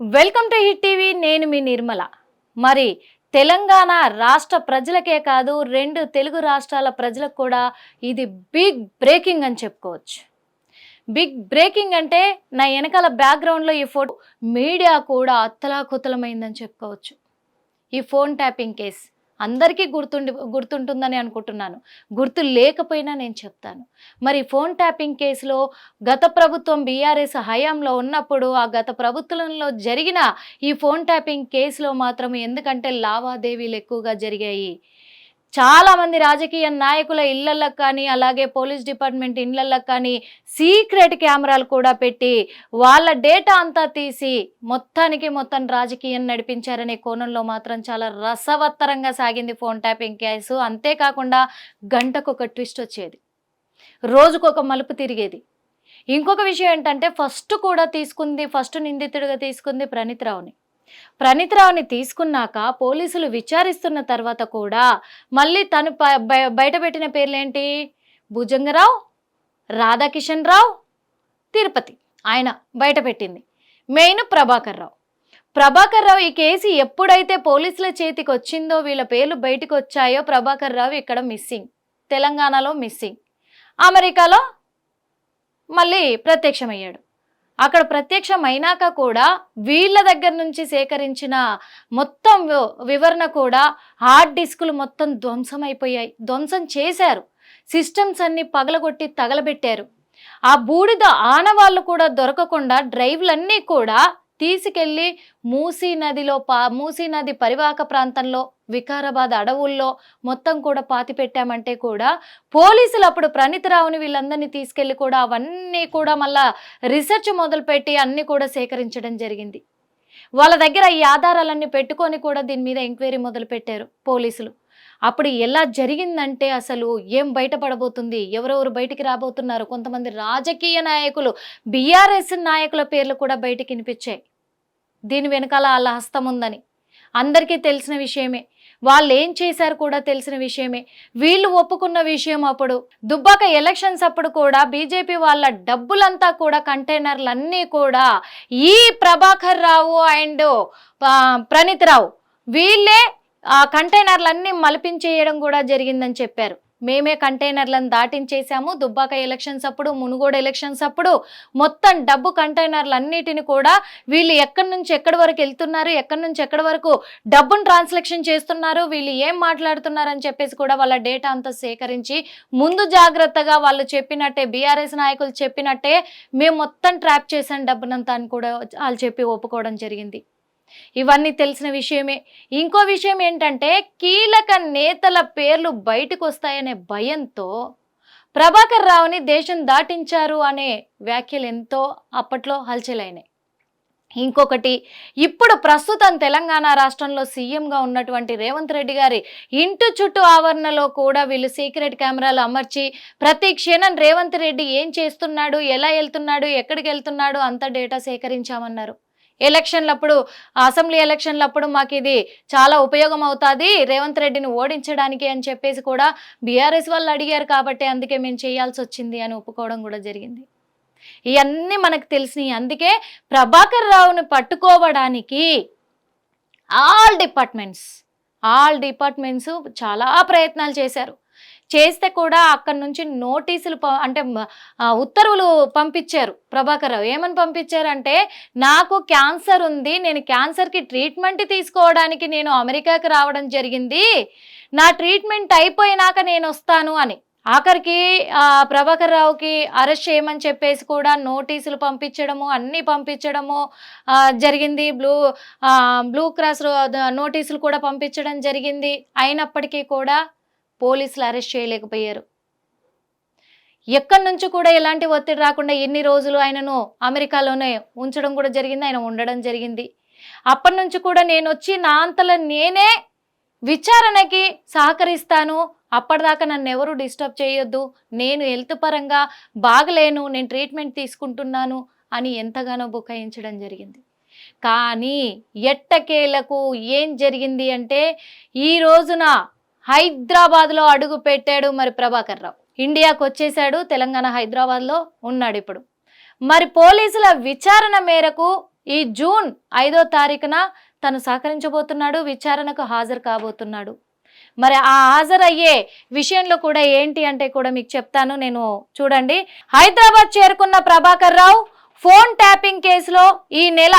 Welcome to hit TV నేను మీ నిర్మల. మరి తెలంగాణ రాష్ట్ర ప్రజలకే కాదు రెండు తెలుగు రాష్ట్రాల ప్రజలకు కూడా ఇది బిగ్ బ్రేకింగ్ అని చెప్పుకోవచ్చు. బిగ్ బ్రేకింగ్ అంటే నా వెనకాల బ్యాక్గ్రౌండ్లో ఈ ఫోటో మీడియా కూడా అత్తలాకుతలమైందని చెప్పుకోవచ్చు. ఈ ఫోన్ ట్యాపింగ్ కేస్ అందరికీ గుర్తుండి గుర్తుంటుందని అనుకుంటున్నాను. గుర్తు లేకపోయినా నేను చెప్తాను. మరి ఫోన్ ట్యాపింగ్ కేసులో గత ప్రభుత్వం బీఆర్ఎస్ హయాంలో ఉన్నప్పుడు ఆ గత ప్రభుత్వంలో జరిగిన ఈ ఫోన్ ట్యాపింగ్ కేసులో మాత్రం ఎందుకంటే లావాదేవీలు ఎక్కువగా జరిగాయి. చాలా మంది రాజకీయ నాయకుల ఇళ్ళలకు కానీ అలాగే పోలీస్ డిపార్ట్మెంట్ ఇళ్ళలకు కానీ సీక్రెట్ కెమెరాలు కూడా పెట్టి వాళ్ళ డేటా అంతా తీసి మొత్తానికి మొత్తం రాజకీయం నడిపించారనే కోణంలో మాత్రం చాలా రసవత్తరంగా సాగింది ఫోన్ ట్యాపింగ్ కేసు. అంతేకాకుండా గంటకు ఒక ట్విస్ట్ వచ్చేది. రోజుకొక మలుపు తిరిగేది. ఇంకొక విషయం ఏంటంటే ఫస్ట్ కూడా తీసుకుంది ఫస్ట్ నిందితుడిగా తీసుకుంది ప్రణీత్ ప్రణీత్రావుని తీసుకున్నాక పోలీసులు విచారిస్తున్న తర్వాత కూడా మళ్ళీ తను బయటపెట్టిన పేర్లేంటి? భుజంగరావు రాధాకిషన్ రావు తిరుపతి. ఆయన బయటపెట్టింది. మెయిన్ ప్రభాకర్ రావు ప్రభాకర్ రావు ఈ కేసు ఎప్పుడైతే పోలీసుల చేతికి వచ్చిందో వీళ్ళ పేర్లు బయటకు వచ్చాయో ప్రభాకర్ రావు ఇక్కడ మిస్సింగ్. తెలంగాణలో మిస్సింగ్. అమెరికాలో మళ్ళీ ప్రత్యక్షమయ్యాడు. అక్కడ ప్రత్యక్షం అయినాక కూడా వీళ్ళ దగ్గర నుంచి సేకరించిన మొత్తం వివరణ కూడా హార్డ్ డిస్కులు మొత్తం ధ్వంసం అయిపోయాయి ధ్వంసం చేశారు. సిస్టమ్స్ అన్ని పగలగొట్టి తగలబెట్టారు. ఆ బూడిద ఆనవాళ్ళు కూడా దొరకకుండా డ్రైవ్లన్నీ కూడా తీసుకెళ్ళి మూసీ నదిలో పా మూసీ నది పరివాహక ప్రాంతంలో వికారాబాద్ అడవుల్లో మొత్తం కూడా పాతి పెట్టామంటే కూడా పోలీసులు అప్పుడు ప్రణీతరావుని వీళ్ళందరినీ తీసుకెళ్ళి కూడా అవన్నీ కూడా మళ్ళా రీసెర్చ్ మొదలుపెట్టి అన్నీ కూడా సేకరించడం జరిగింది. వాళ్ళ దగ్గర ఈ ఆధారాలన్నీ పెట్టుకొని కూడా దీని మీద ఎంక్వైరీ మొదలుపెట్టారు పోలీసులు. అప్పుడు ఎలా జరిగిందంటే అసలు ఏం బయటపడబోతుంది? ఎవరెవరు బయటికి రాబోతున్నారు? కొంతమంది రాజకీయ నాయకులు బీఆర్ఎస్ నాయకుల పేర్లు కూడా బయటికి వినిపించాయి. దీని వెనకాల వాళ్ళ హస్తం ఉందని. అందరికీ తెలిసిన విషయమే. వాళ్ళు ఏం చేశారు కూడా తెలిసిన విషయమే. వీళ్ళు ఒప్పుకున్న విషయం అప్పుడు దుబ్బాక ఎలక్షన్స్ అప్పుడు కూడా బీజేపీ వాళ్ళ డబ్బులంతా కూడా కంటైనర్లన్నీ కూడా ఈ ప్రభాకర్ రావు అండ్ ప్రణీత్ రావు వీళ్ళే ఆ కంటైనర్లన్నీ మలిపించేయడం కూడా జరిగిందని చెప్పారు. మేమే కంటైనర్లను దాటించేశాము. దుబ్బాక ఎలక్షన్స్ అప్పుడు మునుగోడు ఎలక్షన్స్ అప్పుడు మొత్తం డబ్బు కంటైనర్లు అన్నిటిని కూడా వీళ్ళు ఎక్కడి నుంచి ఎక్కడి వరకు వెళ్తున్నారు ఎక్కడి నుంచి ఎక్కడి వరకు డబ్బును ట్రాన్స్లక్షన్ చేస్తున్నారు వీళ్ళు ఏం మాట్లాడుతున్నారు అని చెప్పేసి కూడా వాళ్ళ డేటా అంతా సేకరించి ముందు జాగ్రత్తగా వాళ్ళు చెప్పినట్టే బీఆర్ఎస్ నాయకులు చెప్పినట్టే మేము మొత్తం ట్రాప్ చేసాం డబ్బునంతా అని కూడా వాళ్ళు చెప్పి ఒప్పుకోవడం జరిగింది. ఇవన్నీ తెలిసిన విషయమే. ఇంకో విషయం ఏంటంటే కీలక నేతల పేర్లు బయటకు వస్తాయనే భయంతో ప్రభాకర్ రావుని దేశం దాటించారు అనే వ్యాఖ్యలు ఎంతో అప్పట్లో హల్చలైనాయి. ఇంకొకటి ఇప్పుడు ప్రస్తుతం తెలంగాణ రాష్ట్రంలో సీఎంగా ఉన్నటువంటి రేవంత్ రెడ్డి గారి ఇంటి చుట్టూ ఆవరణలో కూడా వీళ్ళు సీక్రెట్ కెమెరాలు అమర్చి ప్రతి క్షణం రేవంత్ రెడ్డి ఏం చేస్తున్నాడు ఎలా వెళ్తున్నాడు ఎక్కడికి వెళ్తున్నాడు అంత డేటా సేకరించామన్నారు. ఎలక్షన్లప్పుడు అసెంబ్లీ ఎలక్షన్లప్పుడు మాకు ఇది చాలా ఉపయోగం అవుతుంది రేవంత్ రెడ్డిని ఓడించడానికి అని చెప్పేసి కూడా బీఆర్ఎస్ వాళ్ళు అడిగారు కాబట్టి అందుకే మేము చేయాల్సి వచ్చింది అని ఒప్పుకోవడం కూడా జరిగింది. ఇవన్నీ మనకు తెలిసినాయి. అందుకే ప్రభాకర్ రావుని పట్టుకోవడానికి ఆల్ డిపార్ట్మెంట్స్ ఆల్ డిపార్ట్మెంట్స్ చాలా ప్రయత్నాలు చేశారు. చేస్తే కూడా అక్కడి నుంచి నోటీసులు అంటే ఉత్తర్వులు పంపించారు. ప్రభాకర్ రావు. ఏమని పంపించారంటే నాకు క్యాన్సర్ ఉంది నేను క్యాన్సర్కి ట్రీట్మెంట్ తీసుకోవడానికి నేను అమెరికాకి రావడం జరిగింది నా ట్రీట్మెంట్ అయిపోయినాక నేను వస్తాను అని. ఆఖరికి ఆ, ప్రభాకర్ రావుకి అరెస్ట్ చేయమని చెప్పేసి కూడా నోటీసులు పంపించడము అన్నీ పంపించడము జరిగింది. బ్లూ బ్లూ క్రాస్ నోటీసులు కూడా పంపించడం జరిగింది. అయినప్పటికీ కూడా పోలీసులు అరెస్ట్ చేయలేకపోయారు. ఎక్కడి నుంచి కూడా ఎలాంటి ఒత్తిడి రాకుండా ఎన్ని రోజులు ఆయనను అమెరికాలోనే ఉంచడం కూడా జరిగింది ఆయన ఉండడం జరిగింది. అప్పటి నుంచి కూడా నేను వచ్చి నా అంతలో నేనే విచారణకి సహకరిస్తాను. అప్పటిదాకా నన్ను ఎవరు డిస్టర్బ్ చేయొద్దు. నేను హెల్త్ పరంగా బాగలేను నేను ట్రీట్మెంట్ తీసుకుంటున్నాను అని ఎంతగానో బుకాయించడం జరిగింది. కానీ ఎట్టకేలకు ఏం జరిగింది అంటే ఈ రోజున హైదరాబాద్లో అడుగు పెట్టాడు మరి ప్రభాకర్ రావు. ఇండియాకు వచ్చేసాడు తెలంగాణ హైదరాబాద్లో ఉన్నాడు ఇప్పుడు. మరి పోలీసుల విచారణ మేరకు ఈ జూన్ ఐదో తారీఖున తను సహకరించబోతున్నాడు విచారణకు హాజరు కాబోతున్నాడు. మరి ఆ హాజరయ్యే విషయంలో కూడా ఏంటి అంటే కూడా మీకు చెప్తాను నేను చూడండి. హైదరాబాద్ చేరుకున్న ప్రభాకర్ రావు ఫోన్ ట్యాపింగ్ కేసులో ఈ నెల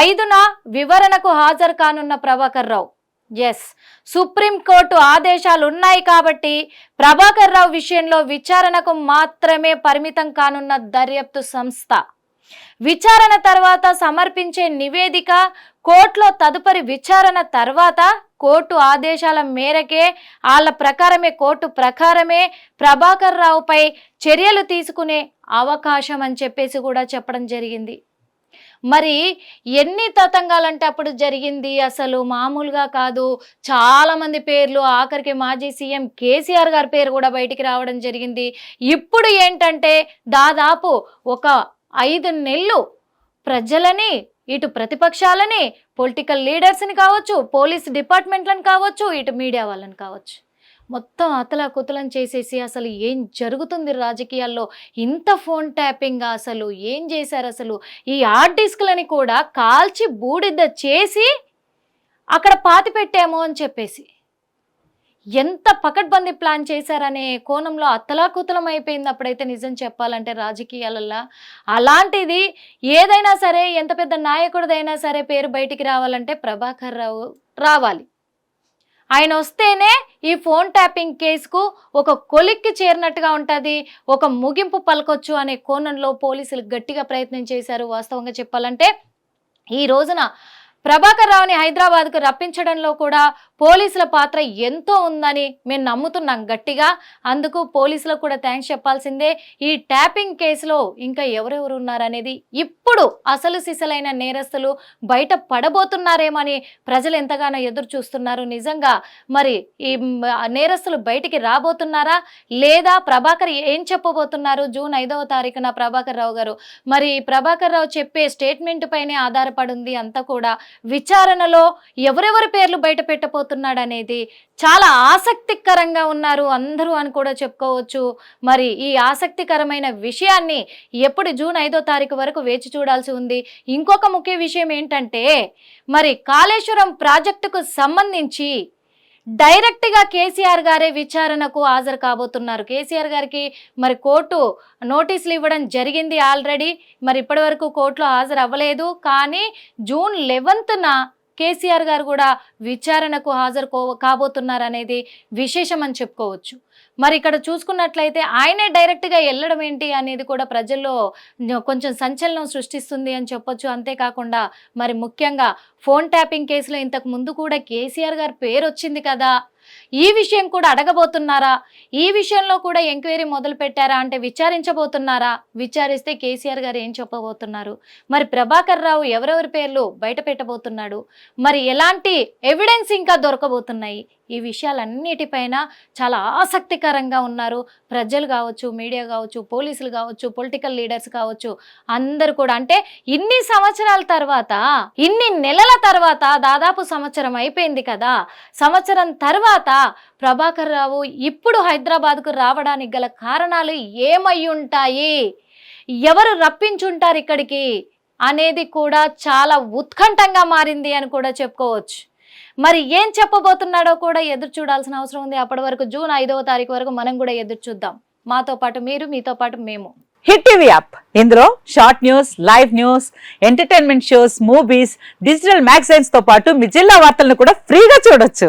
ఐదున వివరణకు హాజరు కానున్న ప్రభాకర్ రావు. ఎస్ సుప్రీంకోర్టు ఆదేశాలు ఉన్నాయి కాబట్టి ప్రభాకర్ రావు విషయంలో విచారణకు మాత్రమే పరిమితం కానున్న దర్యాప్తు సంస్థ. విచారణ తర్వాత సమర్పించే నివేదిక కోర్టులో తదుపరి విచారణ తర్వాత కోర్టు ఆదేశాల మేరకే వాళ్ళ ప్రకారమే కోర్టు ప్రకారమే ప్రభాకర్ రావుపై చర్యలు తీసుకునే అవకాశం అని చెప్పేసి కూడా చెప్పడం జరిగింది. మరి ఎన్ని తతంగాలంటే అప్పుడు జరిగింది? అసలు మామూలుగా కాదు. చాలామంది పేర్లు ఆఖరికి మాజీ సీఎం కేసీఆర్ గారి పేరు కూడా బయటికి రావడం జరిగింది. ఇప్పుడు ఏంటంటే దాదాపు ఒక ఐదు నెలలు ప్రజలని ఇటు ప్రతిపక్షాలని పొలిటికల్ లీడర్స్ని కావచ్చు పోలీస్ డిపార్ట్మెంట్లను కావచ్చు ఇటు మీడియా వాళ్ళని కావచ్చు. మొత్తం అతలాకుతలం చేసేసి అసలు ఏం జరుగుతుంది రాజకీయాల్లో? ఇంత ఫోన్ ట్యాపింగ్ అసలు ఏం చేశారు అసలు? ఈ హార్డ్ డిస్క్లని కూడా కాల్చి బూడిద చేసి అక్కడ పాతి పెట్టాము అని చెప్పేసి. ఎంత పకడ్బందీ ప్లాన్ చేశారనే కోణంలో అత్తలాకుతలం అయిపోయింది అప్పుడైతే నిజం చెప్పాలంటే రాజకీయాలల్లో. అలాంటిది ఏదైనా సరే ఎంత పెద్ద నాయకుడిదైనా సరే పేరు బయటికి రావాలంటే ప్రభాకర్ రావు రావాలి. ఆయన వస్తేనే ఈ ఫోన్ ట్యాపింగ్ కేసుకు ఒక కొలిక్కి చేరినట్టుగా ఉంటుంది. ఒక ముగింపు పలకొచ్చు అనే కోణంలో పోలీసులు గట్టిగా ప్రయత్నం చేశారు. వాస్తవంగా చెప్పాలంటే ఈ రోజున ప్రభాకర్ రావుని హైదరాబాద్కు రప్పించడంలో కూడా పోలీసుల పాత్ర ఎంతో ఉందని మేము నమ్ముతున్నాం గట్టిగా. అందుకు పోలీసులకు కూడా థ్యాంక్స్ చెప్పాల్సిందే. ఈ ట్యాపింగ్ కేసులో ఇంకా ఎవరెవరు ఉన్నారనేది ఇప్పుడు అసలు సిసలైన నేరస్తులు బయట పడబోతున్నారేమని ప్రజలు ఎంతగానో ఎదురు చూస్తున్నారు నిజంగా. మరి ఈ నేరస్తులు బయటికి రాబోతున్నారా? లేదా ప్రభాకర్ ఏం చెప్పబోతున్నారు? జూన్ ఐదవ తారీఖున ప్రభాకర్ రావు గారు. మరి ప్రభాకర్ రావు చెప్పే స్టేట్మెంట్ పైనే ఆధారపడి ఉంది అంతా కూడా. విచారణలో ఎవరెవరి పేర్లు బయట చేయబోతున్నాడు అనేది చాలా ఆసక్తికరంగా ఉన్నారు అందరూ అని కూడా చెప్పుకోవచ్చు. మరి ఈ ఆసక్తికరమైన విషయాన్ని ఎప్పుడు జూన్ ఐదో తారీఖు వరకు వేచి చూడాల్సి ఉంది. ఇంకొక ముఖ్య విషయం ఏంటంటే మరి కాళేశ్వరం ప్రాజెక్టుకు సంబంధించి డైరెక్ట్గా కేసీఆర్ గారే విచారణకు హాజరు కాబోతున్నారు. కేసీఆర్ గారికి మరి కోర్టు నోటీసులు ఇవ్వడం జరిగింది ఆల్రెడీ. మరి ఇప్పటివరకు కోర్టులో హాజరు అవ్వలేదు కానీ జూన్ లెవెన్త్న కేసీఆర్ గారు కూడా విచారణకు హాజరు కో- కాబోతున్నారు అనేది విశేషం అని చెప్పుకోవచ్చు. మరి ఇక్కడ చూసుకున్నట్లయితే ఆయనే డైరెక్ట్గా వెళ్ళడం ఏంటి అనేది కూడా ప్రజల్లో కొంచెం సంచలనం సృష్టిస్తుంది అని చెప్పొచ్చు. అంతేకాకుండా మరి ముఖ్యంగా ఫోన్ ట్యాపింగ్ కేసులో ఇంతకు ముందు కూడా కేసీఆర్ గారి పేరు వచ్చింది కదా. ఈ విషయం కూడా అడగబోతున్నారా? ఈ విషయంలో కూడా ఎంక్వైరీ మొదలు పెట్టారా అంటే విచారించబోతున్నారా? విచారిస్తే కేసీఆర్ గారు ఏం చెప్పబోతున్నారు? మరి ప్రభాకర్ రావు ఎవరెవరి పేర్లు బయట పెట్టబోతున్నాడు? మరి ఎలాంటి ఎవిడెన్స్ ఇంకా దొరకబోతున్నాయి? ఈ విషయాలన్నిటిపైన చాలా ఆసక్తికరంగా ఉన్నారు. ప్రజలు కావచ్చు మీడియా కావచ్చు పోలీసులు కావచ్చు పొలిటికల్ లీడర్స్ కావచ్చు అందరు కూడా. అంటే ఇన్ని సంవత్సరాల తర్వాత ఇన్ని నెలల తర్వాత దాదాపు సంవత్సరం అయిపోయింది కదా? సంవత్సరం తర్వాత ప్రభాకర్ రావు ఇప్పుడు హైదరాబాద్కు రావడానికి గల కారణాలు ఏమై ఉంటాయి? ఎవరు రప్పించుంటారు ఇక్కడికి? అనేది కూడా చాలా ఉత్కంఠంగా మారింది అని కూడా చెప్పుకోవచ్చు. మరి ఏం చెప్పబోతున్నాడో కూడా ఎదురు చూడాల్సిన అవసరం ఉంది. అప్పటి వరకు జూన్ ఐదవ తారీఖు వరకు మనం కూడా ఎదురు చూద్దాం. మాతో పాటు మీరు మీతో పాటు మేము. Hit TV app. ఇందులో short news live news entertainment shows movies digital మ్యాగజైన్స్తో పాటు మీ జిల్లా వార్తలను కూడా ఫ్రీగా చూడొచ్చు.